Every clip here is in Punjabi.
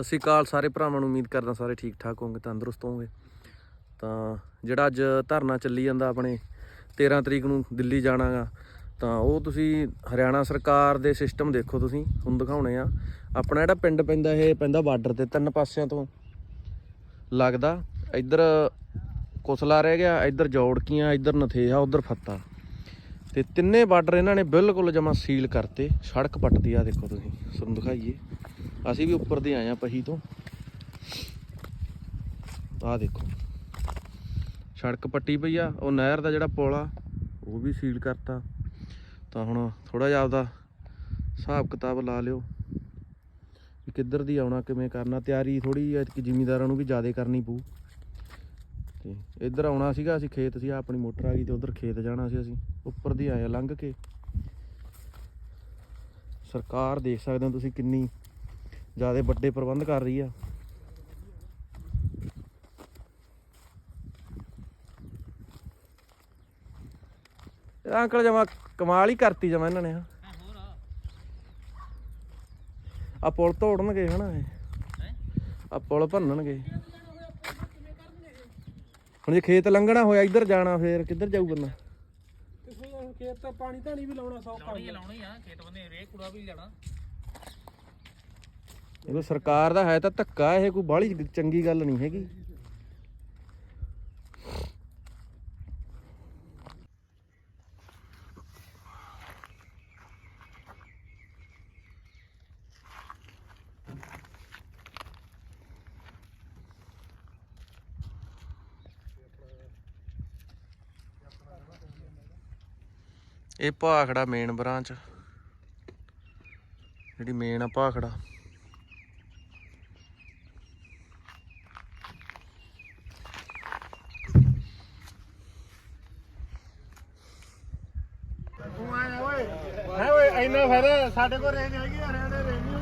ਸਤਿ ਸ਼੍ਰੀ ਅਕਾਲ ਸਾਰੇ ਭਰਾਵਾਂ ਨੂੰ, ਉਮੀਦ ਕਰਦਾ ਸਾਰੇ ਠੀਕ ਠਾਕ ਹੋਵੋਗੇ, ਤੰਦਰੁਸਤ ਹੋਵੋਗੇ। ਤਾਂ ਜਿਹੜਾ ਅੱਜ ਧਰਨਾ ਚੱਲੀ ਜਾਂਦਾ ਆਪਣੇ 13 ਤਰੀਕ ਨੂੰ ਦਿੱਲੀ ਜਾਣਾਗਾ, ਤਾਂ ਉਹ ਤੁਸੀਂ ਹਰਿਆਣਾ ਸਰਕਾਰ ਦੇ ਸਿਸਟਮ ਦੇਖੋ ਤੁਸੀਂ ਤੁਹਾਨੂੰ ਦਿਖਾਉਣੇ ਆ। ਆਪਣਾ ਜਿਹੜਾ ਪਿੰਡ ਪੈਂਦਾ ਇਹ ਪੈਂਦਾ ਬਾਰਡਰ ਤੇ, ਤਿੰਨ ਪਾਸਿਆਂ ਤੋਂ ਲੱਗਦਾ। ਇੱਧਰ ਕੁਸਲਾ ਰਹਿ ਗਿਆ, ਇੱਧਰ ਜੋੜਕੀਆਂ, ਇੱਧਰ ਨਥੇਹਾ, ਉੱਧਰ ਫੱਤਾ। ਤੇ ਤਿੰਨੇ ਬਾਰਡਰ ਇਹਨਾਂ ਨੇ ਬਿਲਕੁਲ ਜਮਾ ਸੀਲ ਕਰਤੇ, ਸੜਕ ਪੱਟਦੀ ਆ ਦੇਖੋ ਤੁਸੀਂ, ਤੁਹਾਨੂੰ ਦਿਖਾਈਏ। ਅਸੀਂ ਵੀ ਉੱਪਰ ਦੇ ਆਏ ਆ ਪਹੀ ਤੋਂ। ਆਹ ਦੇਖੋ। ਸੜਕ ਪੱਟੀ ਪਈ ਆ, ਉਹ ਨਹਿਰ ਦਾ ਜਿਹੜਾ ਪੁਲ ਆ, ਉਹ ਵੀ ਸੀਲ ਕਰਤਾ। ਤਾਂ ਹੁਣ ਥੋੜਾ ਜਿਹਾ ਆਪਦਾ ਹਿਸਾਬ ਕਿਤਾਬ ਲਾ ਲਿਓ ਵੀ ਕਿੱਧਰ ਦੀ ਆਉਣਾ, ਕਿਵੇਂ ਕਰਨਾ। ਤਿਆਰੀ ਥੋੜੀ ਐਤਕੀ ਜ਼ਿਮੀਦਾਰਾਂ ਨੂੰ ਵੀ ਜ਼ਿਆਦਾ ਕਰਨੀ ਪਊ। ਤੇ ਇੱਧਰ ਆਉਣਾ ਸੀਗਾ, ਅਸੀਂ ਖੇਤ ਸੀ ਆਪਣੀ ਮੋਟਰ ਆ ਗਈ ਤੇ ਉਧਰ ਖੇਤ ਜਾਣਾ ਸੀ ਅਸੀਂ। ਉੱਪਰ ਦੀ ਆਏ ਆ, ਲੰਘ ਕੇ। ਸਰਕਾਰ ਦੇਖ ਸਕਦੇ ਹੋ ਤੁਸੀਂ ਕਿੰਨੀ ਜ਼ਿਆਦਾ ਵੱਡੇ ਪ੍ਰਬੰਧ ਕਰ ਰਹੀ ਆ। ਇਹ ਅੰਕਲ ਜਮਾ ਕਮਾਲ ਹੀ ਕਰਤੀ ਜਮਾ ਇਹਨਾਂ ਨੇ ਆ ਪੁਲ ਤੋੜਨਗੇ ਹਨਾ ਇਹ। ਆ ਪੁਲ ਭੰਨਣਗੇ। ਹੁਣ ਜੇ ਖੇਤ ਲੰਘਣਾ ਹੋਇਆ ਇੱਧਰ ਜਾਣਾ ਫੇਰ ਕਿੱਧਰ ਜਾਊ ਬੰਦਾ? ਕਿਸੇ ਖੇਤ ਤਾਂ ਪਾਣੀ ਧਾਣੀ ਵੀ ਲਾਉਣਾ ਸੌਖਾ ਲਾਉਣੀ ਹੀ ਲਾਉਣੀ ਆ ਖੇਤ ਬੰਦੇ ਰੇ ਕੂੜਾ ਵੀ ਲੈਣਾ ਇਹ ਸਰਕਾਰ ਦਾ ਹੈ ਤਾਂ ਧੱਕਾ, ਇਹ ਕੋਈ ਬਾਹਲੀ ਚੰਗੀ ਗੱਲ ਨਹੀਂ ਹੈਗੀ। ਇਹ ਭਾਖੜਾ ਮੇਨ ਬ੍ਰਾਂਚ ਜਿਹੜੀ ਮੇਨ ਆ ਭਾਖੜਾ ਹੈ ਓਏ ਇੰਨਾ ਫਾਇਦਾ ਸਾਡੇ ਕੋਲ ਰੇਂਜ ਹੈਗੀ ਹਰਿਆਣੇ ਰੇਂਜ ਨਹੀਂ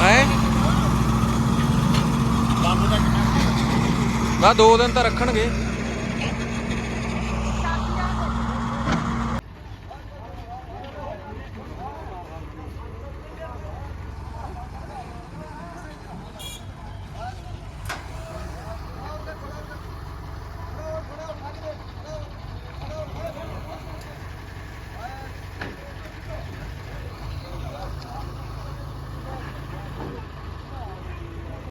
ਹੈ? ਨਾ ਦੋ ਦਿਨ ਤਾਂ ਰੱਖਣਗੇ।